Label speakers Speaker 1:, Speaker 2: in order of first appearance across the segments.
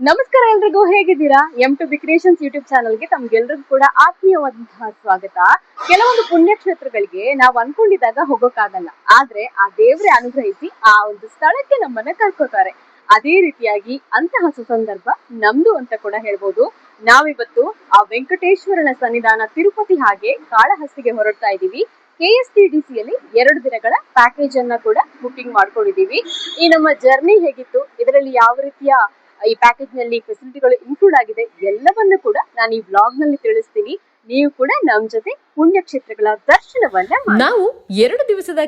Speaker 1: ನಮಸ್ಕಾರ ಎಲ್ರಿಗೂ, ಹೇಗಿದ್ದೀರಾ? M to B creations YouTube ಚಾನಲ್ಗೆ ತಮ್ಗೆಲ್ರಿಗೂ ಕೂಡ ಆತ್ಮೀಯವಾದಂತಹ ಸ್ವಾಗತ. ಕೆಲವೊಂದು ಪುಣ್ಯಕ್ಷೇತ್ರಗಳಿಗೆ ನಾವು ಅನ್ಕೊಂಡಿದ್ದಾಗ ಹೋಗೋಕ್ಕಾಗಲ್ಲ. ಆದ್ರೆ ಆ ದೇವ್ರೆ ಅನುಗ್ರಹಿಸಿ ಆ ಒಂದು ಸ್ಥಳಕ್ಕೆ ನಮ್ಮನ್ನ ಕರ್ಕೋತಾರೆ. ಅದೇ ರೀತಿಯಾಗಿ ಅಂತಹ ಸುಸಂದರ್ಭ ನಮ್ದು ಅಂತ ಕೂಡ ಹೇಳ್ಬೋದು. ನಾವಿವತ್ತು ಆ ವೆಂಕಟೇಶ್ವರನ ಸನ್ನಿಧಾನ ತಿರುಪತಿ ಹಾಗೆ ಕಾಳಹಸ್ತಿಗೆ ಹೊರಡ್ತಾ ಇದ್ದೀವಿ. ಕೆ ಎಸ್ ಟಿ ಡಿ ಸಿಯಲ್ಲಿ ಎರಡು ದಿನಗಳ ಪ್ಯಾಕೇಜ್ ಅನ್ನ ಕೂಡ ಬುಕ್ಕಿಂಗ್ ಮಾಡ್ಕೊಂಡಿದೀವಿ ಈ ನಮ್ಮ ಜರ್ನಿ ಹೇಗಿತ್ತು? ಇದರಲ್ಲಿ ಯಾವ ರೀತಿಯ ಈ ಪ್ಯಾಕೇಜ್ನಲ್ಲಿ ಫೆಸಿಲಿಟಿಗಳು ಇನ್ಕ್ಲೂಡ್ ಆಗಿದೆ. ಎಲ್ಲವನ್ನು ಕೂಡ ನಾನು ಈ ಬ್ಲಾಗ್ನಲ್ಲಿ ತಿಳಿಸ್ತೀನಿ. ನೀವು ಕೂಡ ನಮ್ ಜೊತೆ ಪುಣ್ಯಕ್ಷೇತ್ರಗಳ ದರ್ಶನವನ್ನ.
Speaker 2: ನಾವು ಎರಡು ದಿವಸದ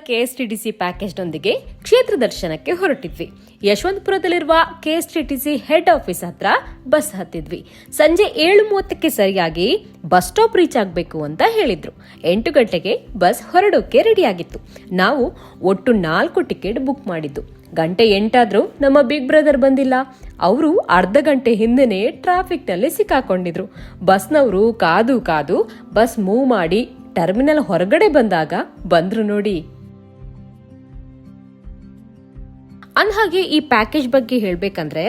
Speaker 2: ಪ್ಯಾಕೇಜ್ ದೊಂದಿಗೆ ಕ್ಷೇತ್ರ ದರ್ಶನಕ್ಕೆ ಹೊರಟಿದ್ವಿ. ಯಶವಂತಪುರದಲ್ಲಿರುವ ಕೆಎಸ್ಟಿಟಿಸಿ ಹೆಡ್ ಆಫೀಸ್ ಹತ್ರ ಬಸ್ ಹತ್ತಿದ್ವಿ. ಸಂಜೆ ಏಳು ಮೂವತ್ತಕ್ಕೆ ಸರಿಯಾಗಿ ಬಸ್ ಸ್ಟಾಪ್ ರೀಚ್ ಆಗಬೇಕು ಅಂತ ಹೇಳಿದ್ರು. ಎಂಟು ಗಂಟೆಗೆ ಬಸ್ ಹೊರಡೋಕೆ ರೆಡಿಯಾಗಿತ್ತು ನಾವು ಒಟ್ಟು ನಾಲ್ಕು ಟಿಕೆಟ್ ಬುಕ್ ಮಾಡಿದ್ದು. ಗಂಟೆ ಎಂಟಾದ್ರೂ ನಮ್ಮ ಬಿಗ್ ಬ್ರದರ್ ಬಂದಿಲ್ಲ. ಅವರು ಅರ್ಧ ಗಂಟೆ ಹಿಂದೆನೇ ಟ್ರಾಫಿಕ್ನಲ್ಲಿ ಸಿಕ್ಕಾಕೊಂಡಿದ್ರು. ಬಸ್ನವರು ಕಾದು ಕಾದು ಬಸ್ ಮೂವ್ ಮಾಡಿ ಟರ್ಮಿನಲ್ ಹೊರಗಡೆ ಬಂದಾಗ ಬಂದ್ರು ನೋಡಿ. ಅಂದ್ಹಾಗೆ ಈ ಪ್ಯಾಕೇಜ್ ಬಗ್ಗೆ ಹೇಳಬೇಕಂದ್ರೆ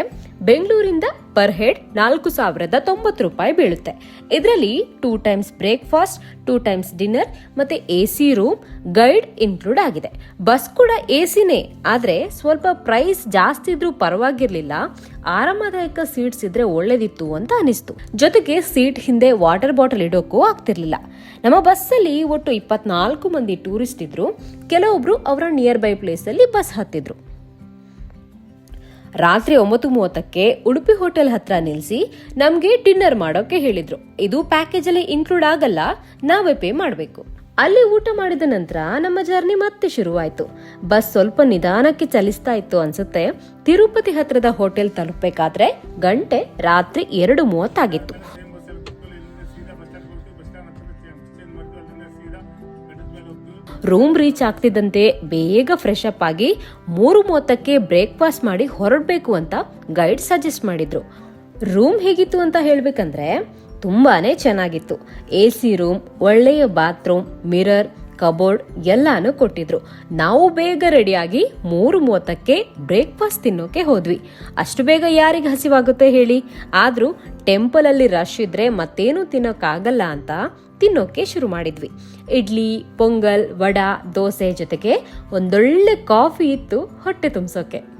Speaker 2: ಬೆಂಗಳೂರಿಂದ ಪರ್ ಹೆಡ್ ನಾಲ್ಕು ಸಾವಿರದ ತೊಂಬತ್ತು ರೂಪಾಯಿ ಬೀಳುತ್ತೆ. ಇದರಲ್ಲಿ two times breakfast two times dinner ಮತ್ತೆ A C room guide include ಆಗಿದೆ. ಬಸ್ ಕೂಡ ಎ ಸಿನೇ ಆದ್ರೆ ಸ್ವಲ್ಪ ಪ್ರೈಸ್ ಜಾಸ್ತಿ ಇದ್ರೂ ಪರವಾಗಿರ್ಲಿಲ್ಲ. ಆರಾಮದಾಯಕ ಸೀಟ್ಸ್ ಇದ್ರೆ ಒಳ್ಳೇದಿತ್ತು ಅಂತ ಅನಿಸ್ತು. ಜೊತೆಗೆ ಸೀಟ್ ಹಿಂದೆ ವಾಟರ್ ಬಾಟಲ್ ಇಡೋಕ್ಕೂ ಆಗ್ತಿರ್ಲಿಲ್ಲ. ನಮ್ಮ ಬಸ್ಸಲ್ಲಿ ಒಟ್ಟು ಇಪ್ಪತ್ನಾಲ್ಕು ಮಂದಿ ಟೂರಿಸ್ಟ್ ಇದ್ರು. ಕೆಲವೊಬ್ರು ಅವರ ನಿಯರ್ ಬೈ ಪ್ಲೇಸ್ ಅಲ್ಲಿ ಬಸ್ ಹತ್ತಿದ್ರು. ರಾತ್ರಿ ಒಂಬತ್ತು ಮೂವತ್ತಕ್ಕೆ ಉಡುಪಿ ಹೋಟೆಲ್ ಹತ್ರ ನಿಲ್ಲಿಸಿ ನಮ್ಗೆ ಡಿನ್ನರ್ ಮಾಡೋಕೆ ಹೇಳಿದ್ರು. ಇದು ಪ್ಯಾಕೇಜ್ ಅಲ್ಲಿ ಇನ್ಕ್ಲೂಡ್ ಆಗಲ್ಲ, ನಾವೇ ಪೇ ಮಾಡಬೇಕು. ಅಲ್ಲಿ ಊಟ ಮಾಡಿದ ನಂತರ ನಮ್ಮ ಜರ್ನಿ ಮತ್ತೆ ಶುರುವಾಯ್ತು. ಬಸ್ ಸ್ವಲ್ಪ ನಿಧಾನಕ್ಕೆ ಚಲಿಸ್ತಾ ಇತ್ತು ಅನ್ಸುತ್ತೆ. ತಿರುಪತಿ ಹತ್ರದ ಹೋಟೆಲ್ ತಲುಪಬೇಕಾದ್ರೆ ಗಂಟೆ ರಾತ್ರಿ ಎರಡು ಮೂವತ್ತಾಗಿತ್ತು. ರೂಮ್ ರೀಚ್ ಆಗ್ತಿದ್ದಂತೆ ಬೇಗ ಫ್ರೆಶ್ ಅಪ್ ಆಗಿ ಮೂರು ಮೂವತ್ತಕ್ಕೆ ಬ್ರೇಕ್ಫಾಸ್ಟ್ ಮಾಡಿ ಹೊರಡಬೇಕು ಅಂತ ಗೈಡ್ ಸಜೆಸ್ಟ್ ಮಾಡಿದ್ರು. ರೂಮ್ ಹೇಗಿತ್ತು ಅಂತ ಹೇಳಬೇಕಂದ್ರೆ ತುಂಬಾನೇ ಚೆನ್ನಾಗಿತ್ತು. ಎ ಸಿ ರೂಮ್, ಒಳ್ಳೆಯ ಬಾತ್ರೂಮ್ ಮಿರರ್ ಕಬೋರ್ಡ್ ಎಲ್ಲಾನು ಕೊಟ್ಟಿದ್ರು. ನಾವು ಬೇಗ ರೆಡಿಯಾಗಿ ಮೂರು ಮೂವತ್ತಕ್ಕೆ ಬ್ರೇಕ್ಫಾಸ್ಟ್ ತಿನ್ನೋಕೆ ಹೋದ್ವಿ. ಅಷ್ಟು ಬೇಗ ಯಾರಿಗೆ ಹಸಿವಾಗುತ್ತೆ ಹೇಳಿ? ಆದರೂ ಟೆಂಪಲ್ ಅಲ್ಲಿ ರಶ್ ಇದ್ರೆ ಮತ್ತೇನು ತಿನ್ನೋಕ್ಕಾಗಲ್ಲ ಅಂತ ತಿನ್ನೋಕೆ ಶುರು ಮಾಡಿದ್ವಿ. ಇಡ್ಲಿ, ಪೊಂಗಲ್, ವಡ, ದೋಸೆ ಜೊತೆಗೆ ಒಂದೊಳ್ಳೆ ಕಾಫಿ ಇತ್ತು ಹೊಟ್ಟೆ ತುಂಬಿಸೋಕೆ.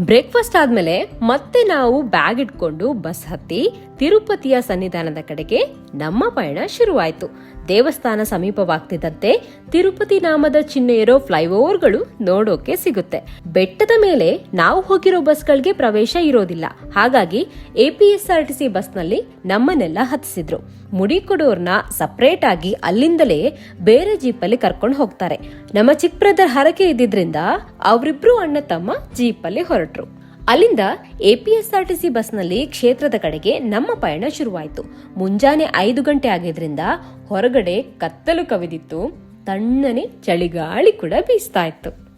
Speaker 2: ಬ್ರೇಕ್ಫಾಸ್ಟ್ ಆದಮೇಲೆ ಮತ್ತೆ ನಾವು ಬ್ಯಾಗ್ ಇಟ್ಕೊಂಡು ಬಸ್ ಹತ್ತಿ ತಿರುಪತಿಯ ಸನ್ನಿಧಾನದ ಕಡೆಗೆ ನಮ್ಮ ಪಯಣ ಶುರುವಾಯಿತು. ದೇವಸ್ಥಾನ ಸಮೀಪವಾಗ್ತಿದ್ದಂತೆ ತಿರುಪತಿ ನಾಮದ ಚಿಹ್ನೆ ಇರೋ ಫ್ಲೈಓವರ್ಗಳು ನೋಡೋಕೆ ಸಿಗುತ್ತೆ. ಬೆಟ್ಟದ ಮೇಲೆ ನಾವು ಹೋಗಿರೋ ಬಸ್ಗಳಿಗೆ ಪ್ರವೇಶ ಇರೋದಿಲ್ಲ. ಹಾಗಾಗಿ ಎಪಿಎಸ್ಆರ್ಟಿಸಿ ಬಸ್ನಲ್ಲಿ ನಮ್ಮನ್ನೆಲ್ಲ ಹತ್ತಿಸಿದ್ರು. ಮುಡಿಕೊಡೋರ್ನ ಸಪರೇಟ್ ಆಗಿ ಅಲ್ಲಿಂದಲೇ ಬೇರೆ ಜೀಪಲ್ಲಿ ಕರ್ಕೊಂಡು ಹೋಗ್ತಾರೆ. ನಮ್ಮ ಚಿಕ್ಕ ಬ್ರದರ್ ಹರಕೆ ಇದ್ದಿದ್ರಿಂದ ಅವರಿಬ್ರು ಅಣ್ಣ ತಮ್ಮ ಜೀಪಲ್ಲಿ ಹೊರಟ್ರು. ಅಲ್ಲಿಂದ ಎಪಿಎಸ್ಆರ್ಟಿಸಿ ಬಸ್ನಲ್ಲಿ ಕ್ಷೇತ್ರದ ಕಡೆಗೆ ನಮ್ಮ ಪಯಣ ಶುರುವಾಯಿತು. ಮುಂಜಾನೆ ಐದು ಗಂಟೆ ಆಗಿದ್ರಿಂದ ಹೊರಗಡೆ ಕತ್ತಲು ಕವಿದಿತ್ತು. ತಣ್ಣನೆ ಚಳಿಗಾಳಿ ಕೂಡ ಬೀಸ್ತಾ ಇತ್ತು.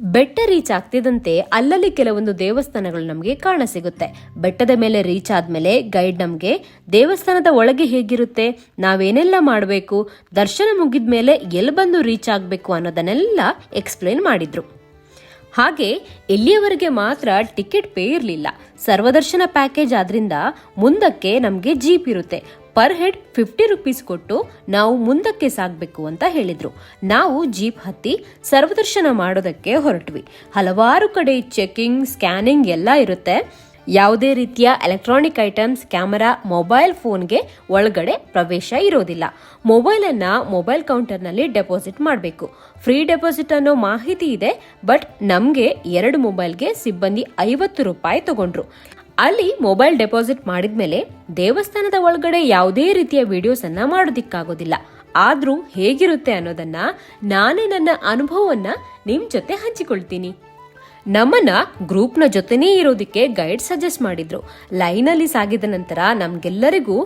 Speaker 2: ಬೆಟ್ಟ ರೀಚ್ ಆಗ್ತಿದ್ದಂತೆ ಅಲ್ಲಲ್ಲಿ ಕೆಲವೊಂದು ದೇವಸ್ಥಾನಗಳು ನಮಗೆ ಕಾಣ ಸಿಗುತ್ತೆ. ಬೆಟ್ಟದ ಮೇಲೆ ರೀಚ್ ಆದ್ಮೇಲೆ ಗೈಡ್ ನಮಗೆ, ದೇವಸ್ಥಾನದ ಒಳಗೆ ಹೇಗಿರುತ್ತೆ, ನಾವೇನೆಲ್ಲ ಮಾಡಬೇಕು, ದರ್ಶನ ಮುಗಿದ್ಮೇಲೆ ಎಲ್ಲಿ ಬಂದು ರೀಚ್ ಆಗಬೇಕು ಅನ್ನೋದನ್ನೆಲ್ಲ ಎಕ್ಸ್ಪ್ಲೇನ್ ಮಾಡಿದ್ರು. ಹಾಗೆ ಇಲ್ಲಿಯವರೆಗೆ ಮಾತ್ರ ಟಿಕೆಟ್ ಪೇ ಇರಲಿಲ್ಲ. ಸರ್ವದರ್ಶನ ಪ್ಯಾಕೇಜ್ ಆದ್ರಿಂದ ಮುಂದಕ್ಕೆ ನಮಗೆ ಜೀಪ್ ಇರುತ್ತೆ. ಪರ್ ಹೆಡ್ ಫಿಫ್ಟಿ ರುಪೀಸ್ ಕೊಟ್ಟು ನಾವು ಮುಂದಕ್ಕೆ ಸಾಗಬೇಕು ಅಂತ ಹೇಳಿದ್ರು. ನಾವು ಜೀಪ್ ಹತ್ತಿ ಸರ್ವದರ್ಶನ ಮಾಡೋದಕ್ಕೆ ಹೊರಟ್ವಿ. ಹಲವಾರು ಕಡೆ ಚೆಕಿಂಗ್, ಸ್ಕ್ಯಾನಿಂಗ್ ಎಲ್ಲ ಇರುತ್ತೆ. ಯಾವುದೇ ರೀತಿಯ ಎಲೆಕ್ಟ್ರಾನಿಕ್ ಐಟಮ್ಸ್ ಕ್ಯಾಮರಾ ಮೊಬೈಲ್ ಫೋನ್ಗೆ ಒಳಗಡೆ ಪ್ರವೇಶ ಇರೋದಿಲ್ಲ. ಮೊಬೈಲನ್ನು ಮೊಬೈಲ್ ಕೌಂಟರ್ನಲ್ಲಿ ಡೆಪಾಸಿಟ್ ಮಾಡಬೇಕು. ಫ್ರೀ ಡೆಪಾಸಿಟ್ ಅನ್ನೋ ಮಾಹಿತಿ ಇದೆ ಬಟ್ ನಮಗೆ ಎರಡು ಮೊಬೈಲ್ಗೆ ಸಿಬ್ಬಂದಿ ಐವತ್ತು ರೂಪಾಯಿ ತಗೊಂಡ್ರು. ಅಲ್ಲಿ ಮೊಬೈಲ್ ಡೆಪಾಸಿಟ್ ಮಾಡಿದ ಮೇಲೆ ದೇವಸ್ಥಾನದ ಒಳಗಡೆ ಯಾವುದೇ ರೀತಿಯ ವಿಡಿಯೋಸ್ ಅನ್ನ ಮಾಡೋದಿಕ್ಕಾಗೋದಿಲ್ಲ. ಆದರೂ ಹೇಗಿರುತ್ತೆ ಅನ್ನೋದನ್ನ ನಾನೇ ನನ್ನ ಅನುಭವವನ್ನ ನಿಮ್ಮ ಜೊತೆ ಹಂಚಿಕೊಳ್ತೀನಿ. ನಮ್ಮನ್ನ ಗ್ರೂಪ್ನ ಜೊತೆನೇ ಇರೋದಕ್ಕೆ ಗೈಡ್ ಸಜೆಸ್ಟ್ ಮಾಡಿದ್ರು. ಲೈನಲ್ಲಿ ಸಾಗಿದ ನಂತರ ನಮ್ಗೆಲ್ಲರಿಗೂ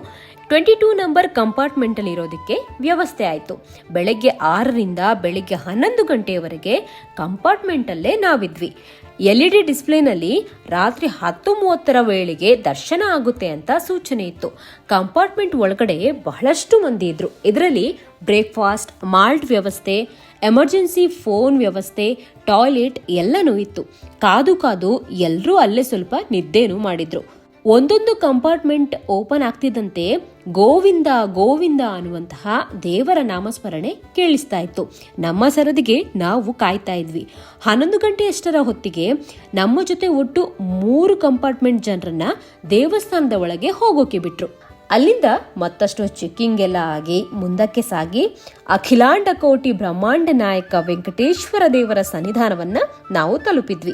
Speaker 2: ಟ್ವೆಂಟಿ ಟೂ ನಂಬರ್ ಕಂಪಾರ್ಟ್ಮೆಂಟ್ ಅಲ್ಲಿ ಇರೋದಕ್ಕೆ ವ್ಯವಸ್ಥೆ ಆಯಿತು. ಬೆಳಗ್ಗೆ ಆರರಿಂದ ಬೆಳಗ್ಗೆ ಹನ್ನೊಂದು ಗಂಟೆಯವರೆಗೆ ಕಂಪಾರ್ಟ್ಮೆಂಟ್ ಅಲ್ಲೇ ನಾವಿದ್ವಿ. ಎಲ್ಇಡಿ ಡಿಸ್ಪ್ಲೇನಲ್ಲಿ ರಾತ್ರಿ ಹತ್ತು ಮೂವತ್ತರ ವೇಳೆಗೆ ದರ್ಶನ ಆಗುತ್ತೆ ಅಂತ ಸೂಚನೆ ಇತ್ತು. ಕಂಪಾರ್ಟ್ಮೆಂಟ್ ಒಳಗಡೆ ಬಹಳಷ್ಟು ಮಂದಿ ಇದ್ರು. ಇದರಲ್ಲಿ ಬ್ರೇಕ್ಫಾಸ್ಟ್, ಮಾಲ್ಟ್ ವ್ಯವಸ್ಥೆ, ಎಮರ್ಜೆನ್ಸಿ ಫೋನ್ ವ್ಯವಸ್ಥೆ, ಟಾಯ್ಲೆಟ್ ಎಲ್ಲನೂ ಇತ್ತು. ಕಾದು ಕಾದು ಎಲ್ಲರೂ ಅಲ್ಲೇ ಸ್ವಲ್ಪ ನಿದ್ದೆನೂ ಮಾಡಿದ್ರು. ಒಂದೊಂದು ಕಂಪಾರ್ಟ್ಮೆಂಟ್ ಓಪನ್ ಆಗ್ತಿದ್ದಂತೆ ಗೋವಿಂದ ಗೋವಿಂದ ಅನ್ನುವಂತಹ ದೇವರ ನಾಮಸ್ಮರಣೆ ಕೇಳಿಸ್ತಾ ಇತ್ತು. ನಮ್ಮ ಸರದಿಗೆ ನಾವು ಕಾಯ್ತಾ ಇದ್ವಿ. ಹನ್ನೊಂದು ಗಂಟೆಯಷ್ಟರ ಹೊತ್ತಿಗೆ ನಮ್ಮ ಜೊತೆ ಒಟ್ಟು ಮೂರು ಕಂಪಾರ್ಟ್ಮೆಂಟ್ ಜನರನ್ನ ದೇವಸ್ಥಾನದ ಒಳಗೆ ಹೋಗೋಕೆ ಬಿಟ್ರು. ಅಲ್ಲಿಂದ ಮತ್ತಷ್ಟು ಚೆಕ್ಕಿಂಗ್ ಎಲ್ಲ ಆಗಿ ಮುಂದಕ್ಕೆ ಸಾಗಿ ಅಖಿಲಾಂಡ ಕೋಟಿ ಬ್ರಹ್ಮಾಂಡ ನಾಯಕ ವೆಂಕಟೇಶ್ವರ ದೇವರ ಸನ್ನಿಧಾನವನ್ನ ನಾವು ತಲುಪಿದ್ವಿ.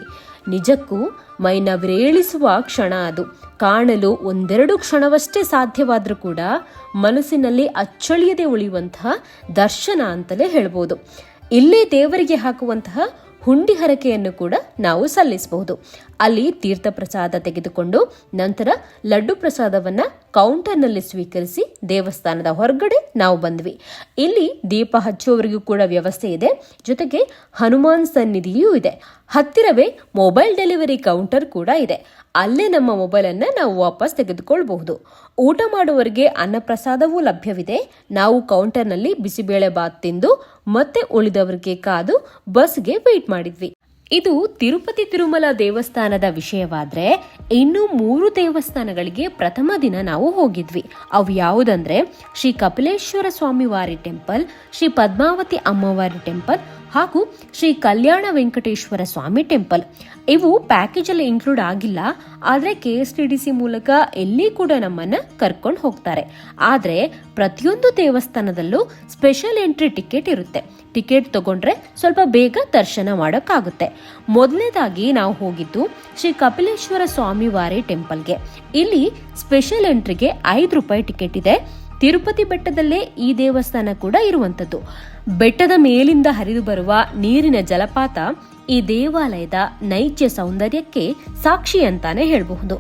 Speaker 2: ನಿಜಕ್ಕೂ ಮೈನವಿರೇಳಿಸುವ ಕ್ಷಣ ಅದು. ಕಾಣಲು ಒಂದೆರಡು ಕ್ಷಣವಷ್ಟೇ ಸಾಧ್ಯವಾದರೂ ಕೂಡ ಮನಸ್ಸಿನಲ್ಲಿ ಅಚ್ಚಳಿಯದೆ ಉಳಿಯುವಂತಹ ದರ್ಶನ ಅಂತಲೇ ಹೇಳ್ಬೋದು. ಇಲ್ಲೇ ದೇವರಿಗೆ ಹಾಕುವಂತಹ ಹುಂಡಿ ಹರಕೆಯನ್ನು ಕೂಡ ನಾವು ಸಲ್ಲಿಸಬಹುದು. ಅಲ್ಲಿ ತೀರ್ಥ ಪ್ರಸಾದ ತೆಗೆದುಕೊಂಡು ನಂತರ ಲಡ್ಡು ಪ್ರಸಾದವನ್ನ ಕೌಂಟರ್ನಲ್ಲಿ ಸ್ವೀಕರಿಸಿ ದೇವಸ್ಥಾನದ ಹೊರಗಡೆ ನಾವು ಬಂದ್ವಿ. ಇಲ್ಲಿ ದೀಪ ಹಚ್ಚುವವರಿಗೂ ಕೂಡ ವ್ಯವಸ್ಥೆ ಇದೆ. ಜೊತೆಗೆ ಹನುಮಾನ್ ಸನ್ನಿಧಿಯೂ ಇದೆ. ಹತ್ತಿರವೇ ಮೊಬೈಲ್ ಡೆಲಿವರಿ ಕೌಂಟರ್ ಕೂಡ ಇದೆ. ಅಲ್ಲೇ ನಮ್ಮ ಮೊಬೈಲನ್ನು ನಾವು ವಾಪಸ್ ತೆಗೆದುಕೊಳ್ಬಹುದು. ಊಟ ಮಾಡುವವರಿಗೆ ಅನ್ನಪ್ರಸಾದವೂ ಲಭ್ಯವಿದೆ. ನಾವು ಕೌಂಟರ್ನಲ್ಲಿ ಬಿಸಿಬೇಳೆ ಬಾತ್ ತಿಂದು ಮತ್ತೆ ಉಳಿದವರಿಗೆ ಕಾದು ಬಸ್ಗೆ ವೆಯ್ಟ್ ಮಾಡಿದ್ವಿ. ಇದು ತಿರುಪತಿ ತಿರುಮಲ ದೇವಸ್ಥಾನದ ವಿಷಯವಾದ್ರೆ ಇನ್ನು ಮೂರು ದೇವಸ್ಥಾನಗಳಿಗೆ ಪ್ರಥಮ ದಿನ ನಾವು ಹೋಗಿದ್ವಿ. ಅವು ಯಾವುದಂದ್ರೆ ಶ್ರೀ ಕಪಿಲೇಶ್ವರ ಸ್ವಾಮಿವಾರಿ ಟೆಂಪಲ್, ಶ್ರೀ ಪದ್ಮಾವತಿ ಅಮ್ಮವಾರಿ ಟೆಂಪಲ್ ಹಾಗೂ ಶ್ರೀ ಕಲ್ಯಾಣ ವೆಂಕಟೇಶ್ವರ ಸ್ವಾಮಿ ಟೆಂಪಲ್. ಇವು ಪ್ಯಾಕೇಜ್ ಅಲ್ಲಿ ಇನ್ಕ್ಲೂಡ್ ಆಗಿಲ್ಲ, ಆದ್ರೆ K S T D C ಮೂಲಕ ಎಲ್ಲಿ ಕೂಡ ನಮ್ಮನ್ನ ಕರ್ಕೊಂಡು ಹೋಗ್ತಾರೆ. ಆದ್ರೆ ಪ್ರತಿಯೊಂದು ದೇವಸ್ಥಾನದಲ್ಲೂ ಸ್ಪೆಷಲ್ ಎಂಟ್ರಿ ಟಿಕೆಟ್ ಇರುತ್ತೆ. ಟಿಕೆಟ್ ತಗೊಂಡ್ರೆ ಸ್ವಲ್ಪ ಬೇಗ ದರ್ಶನ ಮಾಡೋಕ್ಕಾಗುತ್ತೆ. ಮೊದಲನೇದಾಗಿ ನಾವು ಹೋಗಿದ್ದು ಶ್ರೀ ಕಪಿಲೇಶ್ವರ ಸ್ವಾಮಿ ವಾರಿ ಟೆಂಪಲ್ಗೆ. ಇಲ್ಲಿ ಸ್ಪೆಷಲ್ ಎಂಟ್ರಿಗೆ ಐದು ರೂಪಾಯಿ ಟಿಕೆಟ್ ಇದೆ. ತಿರುಪತಿ ಬೆಟ್ಟದಲ್ಲೇ ಈ ದೇವಸ್ಥಾನ ಕೂಡ ಇರುವಂತದ್ದು ಬೆಟ್ಟದ ಮೇಲಿಂದ ಹರಿದು ಬರುವ ನೀರಿನ ಜಲಪಾತ ಈ ದೇವಾಲಯದ ನೈಜ ಸೌಂದರ್ಯಕ್ಕೆ ಸಾಕ್ಷಿ ಅಂತಾನೆ ಹೇಳಬಹುದು.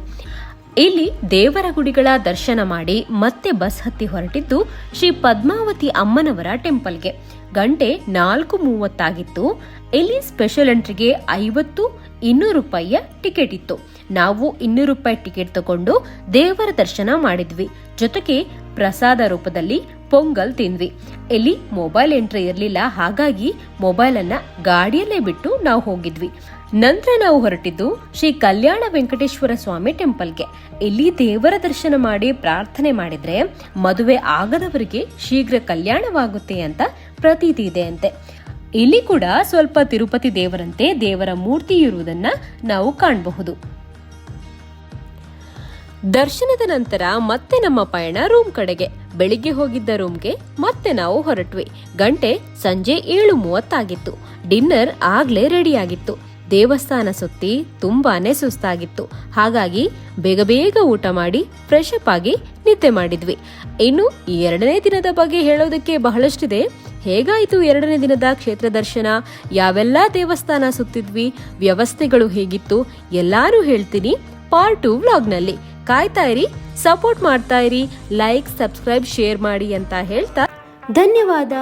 Speaker 2: ಇಲ್ಲಿ ದೇವರ ಗುಡಿಗಳ ದರ್ಶನ ಮಾಡಿ ಮತ್ತೆ ಬಸ್ ಹತ್ತಿ ಹೊರಟಿದ್ದು ಶ್ರೀ ಪದ್ಮಾವತಿ ಅಮ್ಮನವರ ಟೆಂಪಲ್ಗೆ. ಗಂಟೆ ನಾಲ್ಕು ಮೂವತ್ತಾಗಿತ್ತು. ಇಲ್ಲಿ ಸ್ಪೆಷಲ್ ಎಂಟ್ರಿಗೆ ಐವತ್ತು ಇನ್ನೂರು ರೂಪಾಯಿಯ ಟಿಕೆಟ್ ಇತ್ತು. ನಾವು ಇನ್ನೂರು ರೂಪಾಯಿ ಟಿಕೆಟ್ ತಗೊಂಡು ದೇವರ ದರ್ಶನ ಮಾಡಿದ್ವಿ. ಜೊತೆಗೆ ಪ್ರಸಾದ ರೂಪದಲ್ಲಿ ಪೊಂಗಲ್ ತಿಂದ್ವಿ. ಎಲ್ಲಿ ಮೊಬೈಲ್ ಎಂಟ್ರಿ ಇರಲಿಲ್ಲ, ಹಾಗಾಗಿ ಮೊಬೈಲ್ ಅನ್ನ ಗಾಡಿಯಲ್ಲೇ ಬಿಟ್ಟು ನಾವು ಹೋಗಿದ್ವಿ. ನಂತರ ನಾವು ಹೊರಟಿದ್ದು ಶ್ರೀ ಕಲ್ಯಾಣ ವೆಂಕಟೇಶ್ವರ ಸ್ವಾಮಿ ಟೆಂಪಲ್ಗೆ. ಇಲ್ಲಿ ದೇವರ ದರ್ಶನ ಮಾಡಿ ಪ್ರಾರ್ಥನೆ ಮಾಡಿದ್ರೆ ಮದುವೆ ಆಗದವರಿಗೆ ಶೀಘ್ರ ಕಲ್ಯಾಣವಾಗುತ್ತೆ ಅಂತ ಪ್ರತೀತಿ ಇದೆ ಅಂತೆ ಇಲ್ಲಿ ಕೂಡ ಸ್ವಲ್ಪ ತಿರುಪತಿ ದೇವರಂತೆ ದೇವರ ಮೂರ್ತಿ ಇರುವುದನ್ನ ನಾವು ಕಾಣಬಹುದು. ದರ್ಶನದ ನಂತರ ಮತ್ತೆ ನಮ್ಮ ಪಯಣ ರೂಮ್ ಕಡೆಗೆ. ಬೆಳಿಗ್ಗೆ ಹೋಗಿದ್ದ ರೂಮ್ಗೆ ಮತ್ತೆ ನಾವು ಹೊರಟ್ವಿ. ಗಂಟೆ ಸಂಜೆ ಏಳು ಮೂವತ್ತಾಗಿತ್ತು ಡಿನ್ನರ್ ಆಗ್ಲೇ ರೆಡಿ ಆಗಿತ್ತು ದೇವಸ್ಥಾನ ಸುತ್ತಿ ತುಂಬಾನೇ ಸುಸ್ತಾಗಿತ್ತು. ಹಾಗಾಗಿ ಬೇಗ ಬೇಗ ಊಟ ಮಾಡಿ ಫ್ರೆಶ್ ಅಪ್ ಆಗಿ ನಿದ್ದೆ ಮಾಡಿದ್ವಿ. ಇನ್ನು ಎರಡನೇ ದಿನದ ಬಗ್ಗೆ ಹೇಳೋದಕ್ಕೆ ಬಹಳಷ್ಟಿದೆ. ಹೇಗಾಯಿತು ಎರಡನೇ ದಿನದ ಕ್ಷೇತ್ರ ದರ್ಶನ? ಯಾವೆಲ್ಲ ದೇವಸ್ಥಾನ ಸುತ್ತಿದ್ವಿ? ವ್ಯವಸ್ಥೆಗಳು ಹೇಗಿತ್ತು? ಎಲ್ಲಾರು ಹೇಳ್ತೀನಿ ಪಾರ್ಟ್ ಟು ವ್ಲಾಗ್ನಲ್ಲಿ ಕಾಯ್ತಾ ಇರಿ ಸಪೋರ್ಟ್ ಮಾಡ್ತಾ ಇರಿ ಲೈಕ್ ಸಬ್ಸ್ಕ್ರೈಬ್ ಶೇರ್ ಮಾಡಿ ಅಂತ ಹೇಳ್ತಾ ಧನ್ಯವಾದ.